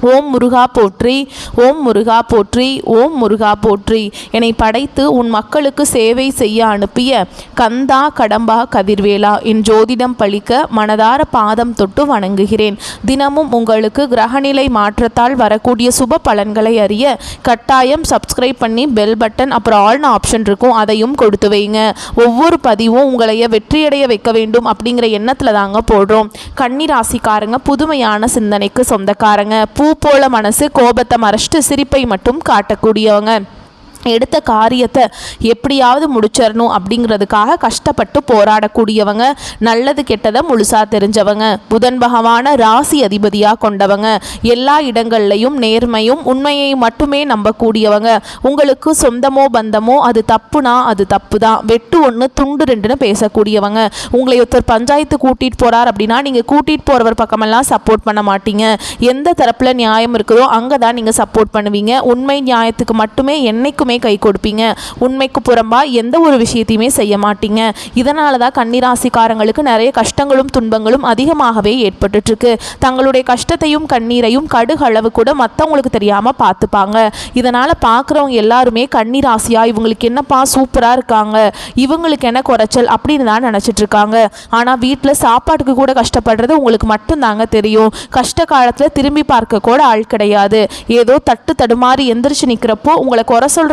ஓம் முருகா போற்றி ஓம் முருகா போற்றி ஓம் முருகா போற்றி. என்னை படைத்து உன் மக்களுக்கு சேவை செய்ய அனுப்பிய கந்தா கடம்பா கதிர்வேலா என் ஜோதிடம் பழிக்க மனதார பாதம் தொட்டு வணங்குகிறேன். தினமும் உங்களுக்கு கிரகநிலை மாற்றத்தால் வரக்கூடிய சுப பலன்களை அறிய கட்டாயம் சப்ஸ்கிரைப் பண்ணி பெல் பட்டன் அப்புறம் ஆல்னு ஆப்ஷன் இருக்கும் அதையும் கொடுத்து வைங்க. ஒவ்வொரு பதிவும் உங்களைய வெற்றியடைய வைக்க வேண்டும் அப்படிங்கிற எண்ணத்தில் தாங்க போடுறோம். கன்னி ராசிக்காரங்க புதுமையான சிந்தனைக்கு சொந்தக்காரங்க. பூ போல மனசு கோபத்தை மறைச்சிட்டு சிரிப்பை மட்டும் காட்டக்கூடியவங்க. எடுத்த காரியத்தை எப்படியாவது முடிச்சிடணும் அப்படிங்கிறதுக்காக கஷ்டப்பட்டு போராடக்கூடியவங்க நல்லது கெட்டதை முழுசாக தெரிஞ்சவங்க புதன் பகவான ராசி அதிபதியாக கொண்டவங்க எல்லா இடங்கள்லையும் நேர்மையும் உண்மையை மட்டுமே நம்பக்கூடியவங்க. உங்களுக்கு சொந்தமோ பந்தமோ அது தப்புனா அது தப்பு தான் வெட்டு ஒன்று துண்டு ரெண்டுன்னு பேசக்கூடியவங்க. உங்களை ஒருத்தர் பஞ்சாயத்து கூட்டிகிட்டு போகிறார் அப்படின்னா நீங்கள் கூட்டிகிட்டு போகிறவர் பக்கமெல்லாம் சப்போர்ட் பண்ண மாட்டீங்க. எந்த தரப்பில் நியாயம் இருக்குதோ அங்கே தான் நீங்கள் சப்போர்ட் பண்ணுவீங்க. உண்மை நியாயத்துக்கு மட்டுமே எதுக்குமே கை கொடுப்பீங்க. உண்மைக்கு புறம்பா எந்த ஒரு விஷயத்தையுமே செய்ய மாட்டீங்க. இதனால தான் கன்னிராசிக்காரங்களுக்கு நிறைய கஷ்டங்களும் துன்பங்களும் அதிகமாகவே ஏற்பட்டுட்டு இருக்கு தங்களுடைய கஷ்டத்தையும் கண்ணீரையும் கடுகளவு கூட மற்றவங்களுக்கு தெரியாமல் பார்த்துப்பாங்க. இதனால் பார்க்குறவங்க எல்லாருமே கண்ணீராசியா இவங்களுக்கு என்னப்பா சூப்பராக இருக்காங்க. இவங்களுக்கு என்ன குறைச்சல் அப்படின்னு தான் நினச்சிட்ருக்காங்க. ஆனால் வீட்டில் சாப்பாட்டுக்கு கூட கஷ்டப்படுறது உங்களுக்கு மட்டும்தாங்க தெரியும். கஷ்ட காலத்தில் திரும்பி பார்க்க கூட ஆள் கிடையாது. ஏதோ தட்டு தடுமாறி எந்திரிச்சு நிற்கிறப்போ உங்களை குறை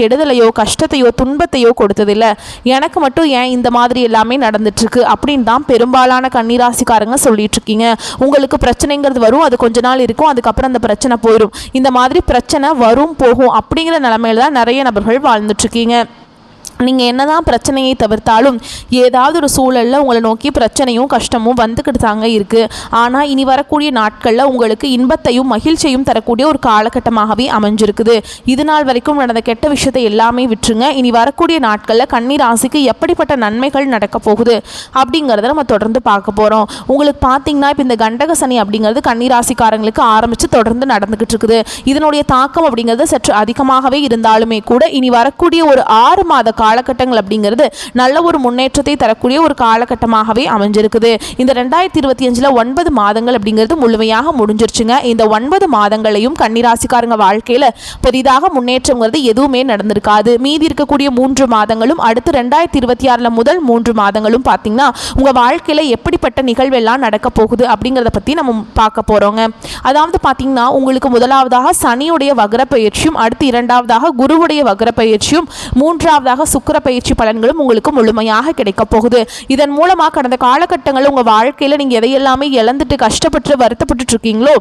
கெடுதலையோ கஷ்டத்தையோ துன்பத்தையோ கொடுத்ததில்லை. எனக்கு மட்டும் ஏன் இந்த மாதிரி எல்லாமே நடந்துட்டுருக்கு அப்படின்னு தான் பெரும்பாலான கன்னிராசிக்காரங்க சொல்லிட்டு இருக்கீங்க உங்களுக்கு பிரச்சனைங்கிறது வரும் அது கொஞ்ச நாள் இருக்கும் அதுக்கப்புறம் அந்த பிரச்சனை போயிடும் இந்த மாதிரி பிரச்சனை வரும் போகும் அப்படிங்கிற நிலமையில தான் நிறைய நபர்கள் வாழ்ந்துட்டுருக்கீங்க. நீங்கள் என்னதான் பிரச்சனையை தவிர்த்தாலும் ஏதாவது ஒரு சூழலில் உங்களை நோக்கி பிரச்சனையும் கஷ்டமும் வந்துக்கிட்டு தாங்க இருக்குது ஆனால் இனி வரக்கூடிய நாட்களில் உங்களுக்கு இன்பத்தையும் மகிழ்ச்சியும் தரக்கூடிய ஒரு காலகட்டமாகவே அமைஞ்சிருக்குது. இது நாள் வரைக்கும் நடந்த கெட்ட விஷயத்தை எல்லாமே விட்டுருங்க. இனி வரக்கூடிய நாட்களில் கன்னி ராசிக்கு எப்படிப்பட்ட நன்மைகள் நடக்க போகுது அப்படிங்கிறத நம்ம தொடர்ந்து பார்க்க போகிறோம் உங்களுக்கு பார்த்தீங்கன்னா இப்போ இந்த கண்டக சனி அப்படிங்கிறது கன்னி ராசிக்காரங்களுக்கு ஆரம்பித்து தொடர்ந்து நடந்துக்கிட்டு இருக்குது. இதனுடைய தாக்கம் அப்படிங்கிறது சற்று அதிகமாகவே இருந்தாலுமே கூட இனி வரக்கூடிய ஒரு ஆறு மாத காலகட்டங்கள் அப்படிங்கிறது நல்ல ஒரு முன்னேற்றத்தை தரக்கூடிய ஒரு காலகட்டமாகவே அமைஞ்சிருக்குது. இந்த ரெண்டாயிரத்தி இருபத்தி அஞ்சில் ஒன்பது மாதங்கள் அப்படிங்கிறது முழுமையாக முடிஞ்சிருச்சுங்க. இந்த ஒன்பது மாதங்களையும் கன்னிராசிக்காரங்க வாழ்க்கையில் பெரிதாக முன்னேற்றங்கிறது எதுவுமே நடந்திருக்காது. மீதி இருக்கக்கூடிய மூன்று மாதங்களும் அடுத்து ரெண்டாயிரத்தி இருபத்தி ஆறில் முதல் மூன்று மாதங்களும் பார்த்தீங்கன்னா உங்கள் வாழ்க்கையில் எப்படிப்பட்ட நிகழ்வெல்லாம் நடக்க போகுது அப்படிங்கிறத பற்றி நம்ம பார்க்க போகிறோங்க அதாவது பார்த்தீங்கன்னா உங்களுக்கு முதலாவதாக சனியுடைய வகர பயிற்சியும் அடுத்து இரண்டாவதாக குருவுடைய வகர பயிற்சியும் மூன்றாவதாக சுக்கர பயிற்சி பலன்களும் உங்களுக்கு முழுமையாக கிடைக்க போகுது. இதன் மூலமாக கடந்த காலகட்டங்களில் உங்கள் வாழ்க்கையில் நீங்கள் எதையெல்லாமே இழந்துட்டு கஷ்டப்பட்டு வருத்தப்பட்டு இருக்கீங்களோ?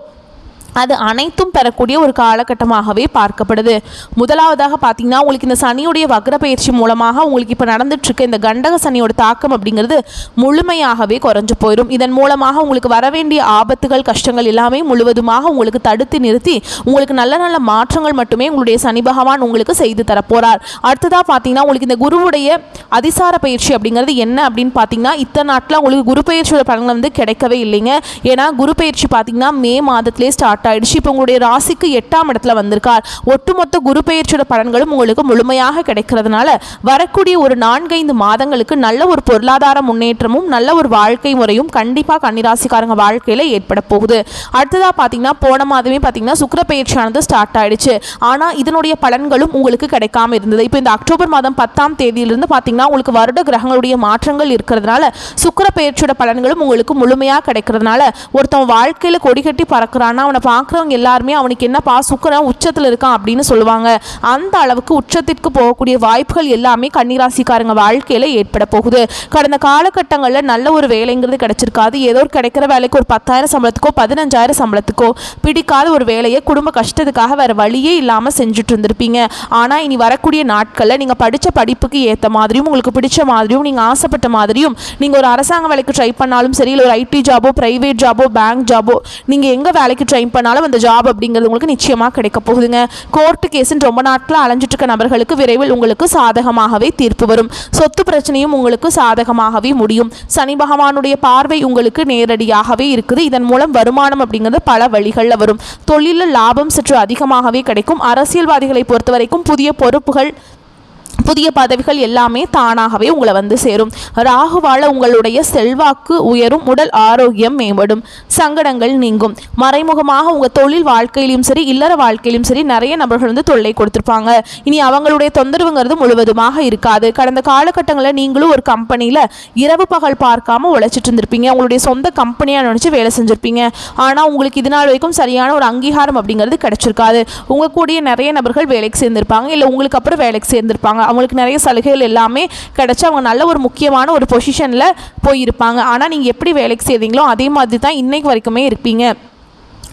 அது அனைத்தும் பெறக்கூடிய ஒரு காலகட்டமாகவே பார்க்கப்படுது. முதலாவதாக பார்த்தீங்கன்னா உங்களுக்கு இந்த சனியுடைய வக்ர பயிற்சி மூலமாக உங்களுக்கு இப்போ நடந்துட்டு இருக்க இந்த கண்டக சனியோட தாக்கம் அப்படிங்கிறது முழுமையாகவே குறைஞ்சு போயிடும் இதன் மூலமாக உங்களுக்கு வர வேண்டிய ஆபத்துகள் கஷ்டங்கள் எல்லாமே முழுவதுமாக உங்களுக்கு தடுத்து நிறுத்தி உங்களுக்கு நல்ல நல்ல மாற்றங்கள் மட்டுமே உங்களுடைய சனி பகவான் உங்களுக்கு செய்து தரப்போறார். அடுத்ததாக பார்த்தீங்கன்னா உங்களுக்கு இந்த குருவுடைய அதிசார பயிற்சி அப்படிங்கிறது என்ன அப்படின்னு பார்த்தீங்கன்னா இத்தனை நாட்டில் உங்களுக்கு குரு பயிற்சியோட பலன்கள் வந்து கிடைக்கவே இல்லைங்க. ஏன்னா குரு பயிற்சி பார்த்தீங்கன்னா மே மாதத்திலே ஸ்டார்ட் ஆயிடுச்சு இப்போ உங்களுடைய ராசிக்கு எட்டாம் இடத்துல வந்திருக்கார். ஒட்டுமொத்த குரு பெயர்ச்சியோட பலன்களும் உங்களுக்கு முழுமையாக கிடைக்கிறதுனால வரக்கூடிய ஒரு நான்கைந்து மாதங்களுக்கு நல்ல ஒரு பொருளாதார முன்னேற்றமும் நல்ல ஒரு வாழ்க்கை முறையும் கண்டிப்பாக கன்னிராசிக்காரங்க வாழ்க்கையில் ஏற்பட போகுது. அடுத்ததாக பார்த்தீங்கன்னா போன மாதமே பார்த்தீங்கன்னா சுக்கிர பயிற்சியானது ஸ்டார்ட் ஆயிடுச்சு. ஆனால் இதனுடைய பலன்களும் உங்களுக்கு கிடைக்காம இருந்தது. இப்போ இந்த அக்டோபர் மாதம் பத்தாம் தேதியிலிருந்து பார்த்தீங்கன்னா உங்களுக்கு வருட கிரகங்களுடைய மாற்றங்கள் இருக்கிறதுனால சுக்கர பயிற்சியோட பலன்களும் உங்களுக்கு முழுமையாக கிடைக்கிறதுனால ஒருத்தன் வாழ்க்கையில் கொடி கட்டி பறக்கிறான்னா அவனை பார்க்குறவங்க எல்லாருமே அவனுக்கு என்னப்பா சுக்கரன் உச்சத்தில் இருக்கான் அப்படின்னு சொல்லுவாங்க. அந்த அளவுக்கு உச்சத்திற்கு போகக்கூடிய வாய்ப்புகள் எல்லாமே கன்னிராசிக்காரங்க வாழ்க்கையில் ஏற்பட போகுது. கடந்த காலகட்டங்களில் நல்ல ஒரு வேலைங்கிறது கிடைச்சிருக்காது. ஏதோ ஒரு கிடைக்கிற வேலைக்கு ஒரு பத்தாயிரம் சம்பளத்துக்கோ பதினஞ்சாயிரம் சம்பளத்துக்கோ பிடிக்காத ஒரு வேலையை குடும்ப கஷ்டத்துக்காக வேறு வழியே இல்லாமல் செஞ்சுட்டு இருந்திருப்பீங்க. ஆனால் இனி வரக்கூடிய நாட்களில் நீங்கள் படித்த படிப்புக்கு ஏற்ற மாதிரியும் உங்களுக்கு பிடிச்ச மாதிரியும் நீங்கள் ஆசைப்பட்ட மாதிரியும் நீங்கள் ஒரு அரசாங்க வேலைக்கு ட்ரை பண்ணாலும் சரி இல்லை ஒரு ஐடி ஜாபோ ப்ரைவேட் ஜாபோ பேங்க் ஜாபோ நீங்கள் எங்கே வேலைக்கு ட்ரை பண்ணாலும் அந்த ஜாப் அப்படிங்கிறது உங்களுக்கு நிச்சயமாக கிடைக்க போகுதுங்க. கோர்ட்டு கேஸுன்னு ரொம்ப நாட்கள் அலைஞ்சிட்டு இருக்க நபர்களுக்கு விரைவில் உங்களுக்கு சாதகமாகவே தீர்ப்பு வரும். சொத்து பிரச்சனையும் உங்களுக்கு சாதகமாகவே முடியும். சனி பகவானுடைய பார்வை உங்களுக்கு நேரடியாகவே இருக்குது. இதன் மூலம் வருமானம் அப்படிங்கிறது பல வழிகளில் வரும். தொழிலில் லாபம் சற்று அதிகமாகவே கிடைக்கும். அரசியல்வாதிகளை பொறுத்த வரைக்கும் புதிய பொறுப்புகள் புதிய பதவிகள் எல்லாமே தானாகவே உங்களை வந்து சேரும். ராகுவால உங்களுடைய செல்வாக்கு உயரும் உடல் ஆரோக்கியம் மேம்படும் சங்கடங்கள் நீங்கும். மறைமுகமாக உங்கள் தொழில் வாழ்க்கையிலும் சரி இல்லற வாழ்க்கையிலும் சரி நிறைய நபர்கள் வந்து தொல்லை கொடுத்துருப்பாங்க. இனி அவங்களுடைய தொந்தரவுங்கிறது முழுவதுமாக இருக்காது. கடந்த காலகட்டங்களில் நீங்களும் ஒரு கம்பெனியில் இரவு பகல் பார்க்காம உழைச்சிட்டு இருந்திருப்பீங்க. உங்களுடைய சொந்த கம்பெனியாக நினச்சி வேலை செஞ்சுருப்பீங்க. ஆனால் உங்களுக்கு இது நாள் வரைக்கும் சரியான ஒரு அங்கீகாரம் அப்படிங்கிறது கிடைச்சிருக்காது. உங்கள் கூடிய நிறைய நபர்கள் வேலைக்கு சேர்ந்திருப்பாங்க. இல்லை உங்களுக்கு அப்புறம் வேலைக்கு சேர்ந்திருப்பாங்க. அவங்களுக்கு நிறைய சலுகைகள் எல்லாமே கிடச்சி அவங்க நல்ல ஒரு முக்கியமான ஒரு பொசிஷனில் போயிருப்பாங்க. ஆனால் நீங்கள் எப்படி வேலைக்கு செய்தீங்களோ அதே மாதிரி தான் இன்றைக்கு வரைக்குமே இருப்பீங்க.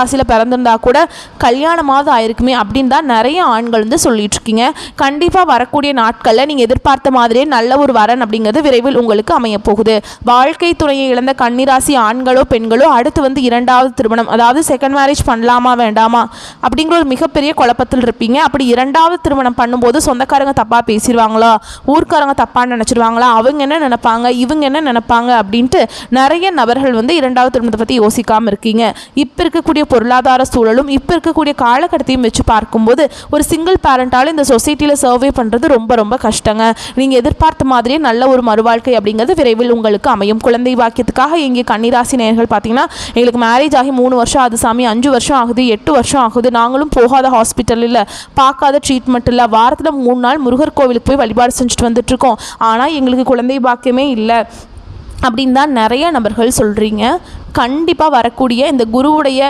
ராசியில் பிறந்திருந்தா கூட கல்யாணமாவது ஆயிருக்குமே அப்படின்னு தான் நிறைய ஆண்கள் வந்து சொல்லிட்டு இருக்கீங்க. கண்டிப்பாக வரக்கூடிய நாட்களில் நீங்கள் எதிர்பார்த்த மாதிரியே நல்ல ஒரு வரன் அப்படிங்கிறது விரைவில் உங்களுக்கு அமைய போகுது. வாழ்க்கை துணையை இழந்த கன்னிராசி ஆண்களோ பெண்களோ அடுத்து வந்து இரண்டாவது திருமணம் அதாவது செகண்ட் மேரேஜ் பண்ணலாமா வேண்டாமா அப்படிங்கிற ஒரு மிகப்பெரிய குழப்பத்தில் இருப்பீங்க. அப்படி இரண்டாவது திருமணம் பண்ணும்போது சொந்தக்காரங்க தப்பாக பேசிடுவாங்களா? ஊர்க்காரங்க தப்பாக நினச்சிடுவாங்களா? அவங்க என்ன நினைப்பாங்க? இவங்க என்ன நினைப்பாங்க? அப்படின்ட்டு நிறைய நபர்கள் வந்து இரண்டாவது திருமணத்தை பற்றி யோசிக்காமல் இருக்கீங்க. இப்போ இருக்கக்கூடிய பொருளாதார சூழலும் இப்போ இருக்கக்கூடிய காலகட்டத்தையும் வச்சு பார்க்கும்போது ஒரு சிங்கிள் பேரண்டால் இந்த சொசைட்டியில் சர்வே பண்ணுறது ரொம்ப ரொம்ப கஷ்டங்க. நீங்கள் எதிர்பார்த்த மாதிரியே நல்ல ஒரு மறுவாழ்க்கை அப்படிங்கிறது விரைவில் உங்களுக்கு அமையும். குழந்தை வாக்கியத்துக்காக இங்கே கன்னிராசி நேர்கள் பார்த்தீங்கன்னா எங்களுக்கு மேரேஜ் ஆகி மூணு வருஷம் ஆகுது சாமி அஞ்சு வருஷம் ஆகுது எட்டு வருஷம் ஆகுது. நாங்களும் போகாத ஹாஸ்பிட்டல் இல்லை பார்க்காத ட்ரீட்மெண்ட் இல்லை. வாரத்தில் மூணு நாள் முருகர் கோவிலுக்கு போய் வழிபாடு செஞ்சுட்டு வந்துட்டுருக்கோம் ஆனால் எங்களுக்கு குழந்தை பாக்கியமே இல்லை. அப்படின்னு தான் நிறைய நபர்கள் சொல்கிறீங்க கண்டிப்பாக வரக்கூடிய இந்த குருவுடைய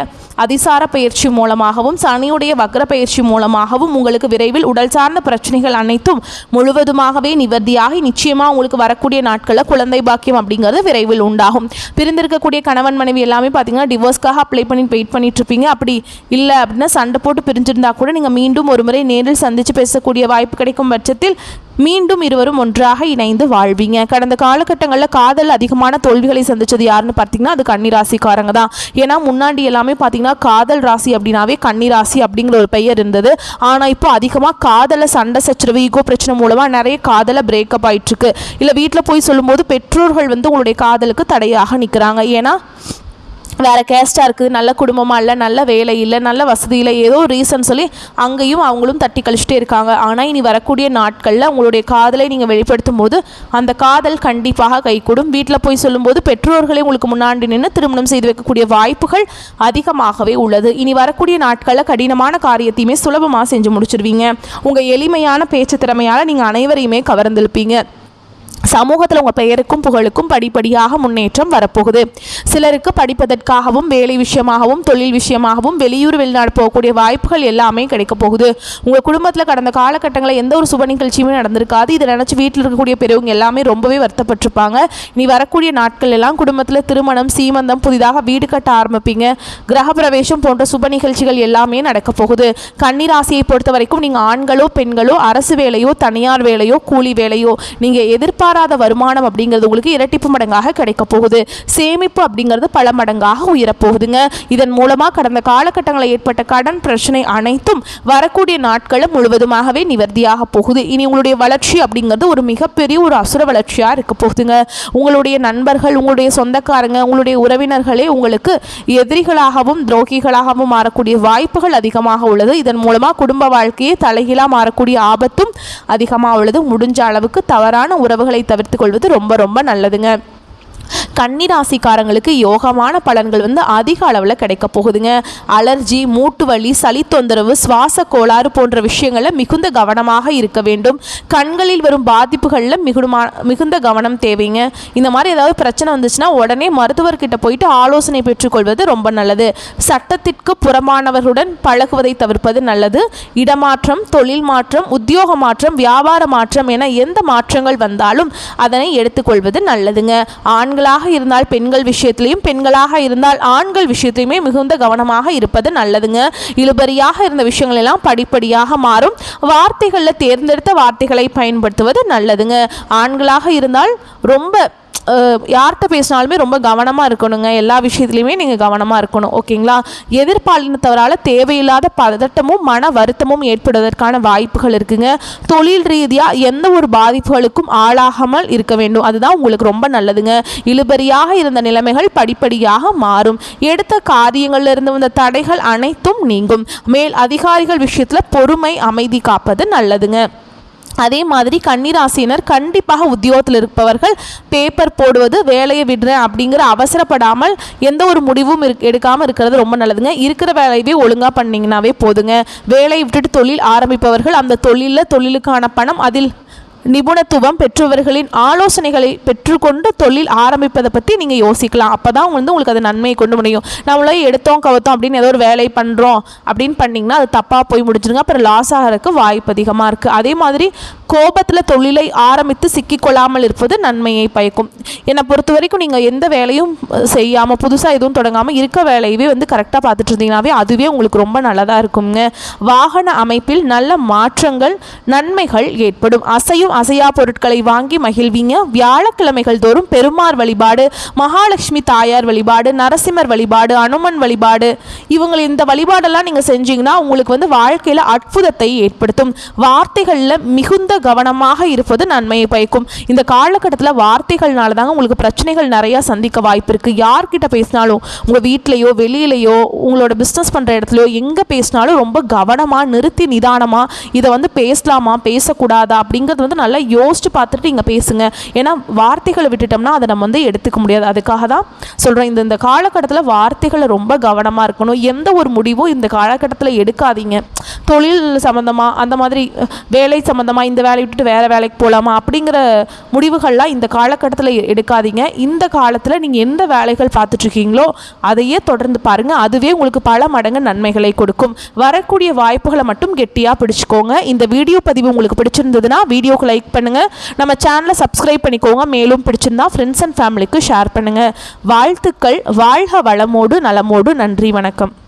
அதிசார பயிற்சி மூலமாகவும் சனியுடைய வக்ர பயிற்சி மூலமாகவும் உங்களுக்கு விரைவில் உடல் சார்ந்த பிரச்சனைகள் அனைத்தும் முழுவதுமாகவே நிவர்த்தியாகி நிச்சயமாக உங்களுக்கு வரக்கூடிய நாட்களில் குழந்தை பாக்கியம் அப்படிங்கிறது விரைவில் உண்டாகும். பிரிந்திருக்கக்கூடிய கணவன் மனைவி எல்லாமே பார்த்தீங்கன்னா டிவோர்ஸ்க்காக அப்ளை பண்ணி வெயிட் பண்ணிட்டு இருப்பீங்க அப்படி இல்லை அப்படின்னா சண்டை போட்டு பிரிஞ்சிருந்தா கூட நீங்கள் மீண்டும் ஒரு முறை நேரில் சந்தித்து பேசக்கூடிய வாய்ப்பு கிடைக்கும் பட்சத்தில் மீண்டும் இருவரும் ஒன்றாக இணைந்து வாழ்வீங்க. கடந்த காலகட்டங்களில் காதல் அதிகமான தோல்விகளை சந்திச்சது யாருன்னு பார்த்தீங்கன்னா அது கன்னிராசிக்காரங்க தான். ஏன்னா முன்னாடி எல்லாமே பார்த்தீங்கன்னா காதல் ராசி அப்படின்னாவே கன்னிராசி அப்படிங்கிற ஒரு பெயர் இருந்தது. ஆனால் இப்போ அதிகமாக காதலை சண்டை சச்சரவு ஈகோ பிரச்சனை மூலமாக நிறைய காதலை பிரேக்கப் ஆயிட்டுருக்கு. இல்லை வீட்டில் போய் சொல்லும்போது பெற்றோர்கள் வந்து உங்களுடைய காதலுக்கு தடையாக நிற்கிறாங்க ஏன்னா வேறு கேஸ்ட்டாக இருக்குது நல்ல குடும்பமாக இல்லை நல்ல வேலை இல்லை நல்ல வசதி இல்லை ஏதோ ரீசன் சொல்லி அங்கேயும் அவங்களும் தட்டி கழிச்சிட்டே இருக்காங்க. ஆனால் இனி வரக்கூடிய நாட்களில் உங்களுடைய காதலை நீங்கள் வெளிப்படுத்தும் போது அந்த காதல் கண்டிப்பாக கைகூடும். வீட்டில் போய் சொல்லும்போது பெற்றோர்களே உங்களுக்கு முன்னாடி நின்று திருமணம் செய்து வைக்கக்கூடிய வாய்ப்புகள் அதிகமாகவே உள்ளது. இனி வரக்கூடிய நாட்களில் கடினமான காரியத்தையுமே சுலபமாக செஞ்சு முடிச்சிருவீங்க. உங்கள் எளிமையான பேச்சு திறமையால் நீங்கள் அனைவரையுமே கவர்ந்திருப்பீங்க சமூகத்தில் உங்கள் பெயருக்கும் புகழுக்கும் படிப்படியாக முன்னேற்றம் வரப்போகுது. சிலருக்கு படிப்பதற்காகவும் வேலை விஷயமாகவும் தொழில் விஷயமாகவும் வெளியூர் வெளிநாடு போகக்கூடிய வாய்ப்புகள் எல்லாமே கிடைக்க போகுது. உங்கள் குடும்பத்தில் கடந்த காலகட்டங்களில் எந்த ஒரு சுப நிகழ்ச்சியுமே நடந்திருக்காது. இதை நினச்சி வீட்டில் இருக்கக்கூடிய பெரியவங்க எல்லாமே ரொம்பவே வருத்தப்பட்டிருப்பாங்க. நீ வரக்கூடிய நாட்கள் எல்லாம் குடும்பத்தில் திருமணம் சீமந்தம் புதிதாக வீடு கட்ட ஆரம்பிப்பீங்க. கிரகப்பிரவேசம் போன்ற சுப நிகழ்ச்சிகள் எல்லாமே நடக்க போகுது. கன்னிராசியை பொறுத்த வரைக்கும் நீங்கள் ஆண்களோ பெண்களோ அரசு வேலையோ தனியார் வேலையோ கூலி வேலையோ நீங்கள் எதிர்பாராத வருமானம் அப்படிங்கிறது உங்களுக்கு இரட்டிப்பு மடங்காக கிடைக்க போகுது. சேமிப்பு அப்படிங்கிறது பல மடங்காக உயரப்போகுதுங்க. இதன் மூலமாக கடந்த காலகட்டங்களில் ஏற்பட்ட கடன் பிரச்சனை அனைத்தும் வரக்கூடிய நாட்களும் முழுவதுமாகவே நிவர்த்தியாக போகுது. இனி உங்களுடைய வளர்ச்சி அப்படிங்கிறது ஒரு மிகப்பெரிய ஒரு அசுர வளர்ச்சியாக இருக்க போகுதுங்க. உங்களுடைய நண்பர்கள் உங்களுடைய சொந்தக்காரங்க உங்களுடைய உறவினர்களே உங்களுக்கு எதிரிகளாகவும் துரோகிகளாகவும் மாறக்கூடிய வாய்ப்புகள் அதிகமாக உள்ளது. இதன் மூலமாக குடும்ப வாழ்க்கையே தலைகீழாக மாறக்கூடிய ஆபத்தும் அதிகமாக உள்ளது. முடிஞ்ச அளவுக்கு தவறான உறவுகளை தவிர்த்து கொள்வது ரொம்ப ரொம்ப நல்லதுங்க. கன்னிராசிக்காரங்களுக்கு யோகமான பலன்கள் வந்து அதிக அளவில் கிடைக்க போகுதுங்க. அலர்ஜி மூட்டு வலி சளி தொந்தரவு சுவாச கோளாறு போன்ற விஷயங்களில் மிகுந்த கவனமாக இருக்க வேண்டும். கண்களில் வரும் பாதிப்புகளில் மிகுமா மிகுந்த கவனம் தேவைங்க. இந்த மாதிரி ஏதாவது பிரச்சனை வந்துச்சுன்னா உடனே மருத்துவர்கிட்ட போயிட்டு ஆலோசனை பெற்றுக்கொள்வது ரொம்ப நல்லது. சட்டத்திற்கு புறமானவர்களுடன் பழகுவதை தவிர்ப்பது நல்லது. இடமாற்றம் தொழில் மாற்றம் உத்தியோக மாற்றம் வியாபார மாற்றம் என எந்த மாற்றங்கள் வந்தாலும் அதனை எடுத்துக்கொள்வது நல்லதுங்க. ஆண்களாக இருந்தால் பெண்கள் விஷயத்திலையும் பெண்களாக இருந்தால் ஆண்கள் விஷயத்திலையுமே மிகுந்த கவனமாக இருப்பது நல்லதுங்க. இழுபறியாக இருந்த விஷயங்கள் எல்லாம் படிப்படியாக மாறும். வார்த்தைகளில் தேர்ந்தெடுத்த வார்த்தைகளை பயன்படுத்துவது நல்லதுங்க. ஆண்களாக இருந்தால் ரொம்ப யார்கிட்ட பேசினாலுமே ரொம்ப கவனமாக இருக்கணுங்க. எல்லா விஷயத்துலையுமே நீங்கள் கவனமாக இருக்கணும். ஓகேங்களா? எதிர்பாலினத்தவரால் தேவையில்லாத பதட்டமும் மன வருத்தமும் ஏற்படுவதற்கான வாய்ப்புகள் இருக்குங்க. தொழில் ரீதியாக எந்த ஒரு பாதிப்புகளுக்கும் ஆளாகாமல் இருக்க வேண்டும். அதுதான் உங்களுக்கு ரொம்ப நல்லதுங்க. இழுபறியாக இருந்த நிலைமைகள் படிப்படியாக மாறும். எடுத்த காரியங்களில் இருந்து வந்த தடைகள் அனைத்தும் நீங்கும். மேல் அதிகாரிகள் விஷயத்தில் பொறுமை அமைதி காப்பது நல்லதுங்க. அதே மாதிரி கன்னிராசினர் கண்டிப்பாக உத்தியோகத்தில் இருப்பவர்கள் பேப்பர் போடுவது வேலையை விடுறேன் அப்படிங்கிற அவசரப்படாமல் எந்த ஒரு முடிவும் இரு எடுக்காமல் இருக்கிறது ரொம்ப நல்லதுங்க. இருக்கிற வேலையவே ஒழுங்காக பண்ணிங்கனாவே போதுங்க. வேலையை விட்டுட்டு தொழில் ஆரம்பிப்பவர்கள் அந்த தொழிலில் தொழிலுக்கான பணம் அதில் நிபுணத்துவம் பெற்றவர்களின் ஆலோசனைகளை பெற்றுக்கொண்டு தொழில் ஆரம்பிப்பதை பற்றி நீங்கள் யோசிக்கலாம். அப்போ தான் வந்து உங்களுக்கு அது நன்மையை கொண்டு முடியும். நம்மளே எடுத்தோம் கவுத்தோம் அப்படின்னு ஏதோ ஒரு வேலை பண்ணுறோம் அப்படின்னு பண்ணிங்கன்னா அது தப்பாக போய் முடிச்சிருங்க அப்புறம் லாஸ் ஆகிறதுக்கு வாய்ப்பு அதிகமாக இருக்குது அதே மாதிரி கோபத்தில் தொழிலை ஆரம்பித்து சிக்கிக்கொள்ளாமல் இருப்பது நன்மையை பயக்கும். என்னை பொறுத்த வரைக்கும் நீங்கள் எந்த வேலையும் செய்யாமல் புதுசாக எதுவும் தொடங்காமல் இருக்க வேலையவே வந்து கரெக்டாக பார்த்துட்டு இருந்தீங்கன்னாவே அதுவே உங்களுக்கு ரொம்ப நல்லதாக இருக்குங்க வாகன அமைப்பில் நல்ல மாற்றங்கள் நன்மைகள் ஏற்படும். அசையும் அசையா பொருட்களை வாங்கி மகிழ்வீங்க. வியாழக்கிழமைகள் தோறும் பெருமாள் வழிபாடு மகாலட்சுமி தாயார் வழிபாடு நரசிம்மர் வழிபாடு அனுமன் வழிபாடு இவங்க இந்த வழிபாடெல்லாம் நீங்கள் செஞ்சீங்கன்னா உங்களுக்கு வந்து வாழ்க்கையில் அற்புதத்தை ஏற்படுத்தும். வார்த்தைகளில் மிகுந்த கவனமாக இருப்பது நன்மையை பயக்கும். இந்த காலகட்டத்தில் வார்த்தைகள்னால தாங்க உங்களுக்கு பிரச்சனைகள் நிறையா சந்திக்க வாய்ப்பு இருக்குது யார்கிட்ட பேசினாலும் உங்கள் வீட்லேயோ வெளியிலையோ உங்களோட பிஸ்னஸ் பண்ணுற இடத்துலையோ எங்கே பேசினாலும் ரொம்ப கவனமாக நிறுத்தி நிதானமாக இதை வந்து பேசலாமா பேசக்கூடாதா அப்படிங்கிறது வந்து நல்லா யோசிச்சு பார்த்துட்டு இங்கே பேசுங்க. ஏன்னா வார்த்தைகளை விட்டுட்டோம்னா அதை நம்ம வந்து எடுத்துக்க முடியாது. அதுக்காக தான் சொல்கிறேன் இந்த இந்த காலகட்டத்தில் வார்த்தைகளை ரொம்ப கவனமாக இருக்கணும். எந்த ஒரு முடிவும் இந்த காலகட்டத்தில் எடுக்காதீங்க. தொழில் சம்மந்தமாக அந்த மாதிரி வேலை சம்மந்தமாக இந்த வேலையை விட்டுட்டு வேறு வேலைக்கு போகலாமா அப்படிங்கிற முடிவுகள்லாம் இந்த காலகட்டத்தில் எடுக்காதீங்க. இந்த காலத்தில் நீங்கள் எந்த வேலைகள் பார்த்துட்ருக்கீங்களோ அதையே தொடர்ந்து பாருங்கள் அதுவே உங்களுக்கு பல மடங்கு நன்மைகளை கொடுக்கும். வரக்கூடிய வாய்ப்புகளை மட்டும் கெட்டியாக பிடிச்சிக்கோங்க. இந்த வீடியோ பதிவு உங்களுக்கு பிடிச்சிருந்ததுன்னா வீடியோக்கு லைக் பண்ணுங்கள் நம்ம சேனலை சப்ஸ்கிரைப் பண்ணிக்கோங்க. மேலும் பிடிச்சிருந்தா ஃப்ரெண்ட்ஸ் அண்ட் ஃபேமிலிக்கு ஷேர் பண்ணுங்கள் வாழ்த்துக்கள். வாழ்க வளமோடு நலமோடு. நன்றி வணக்கம்.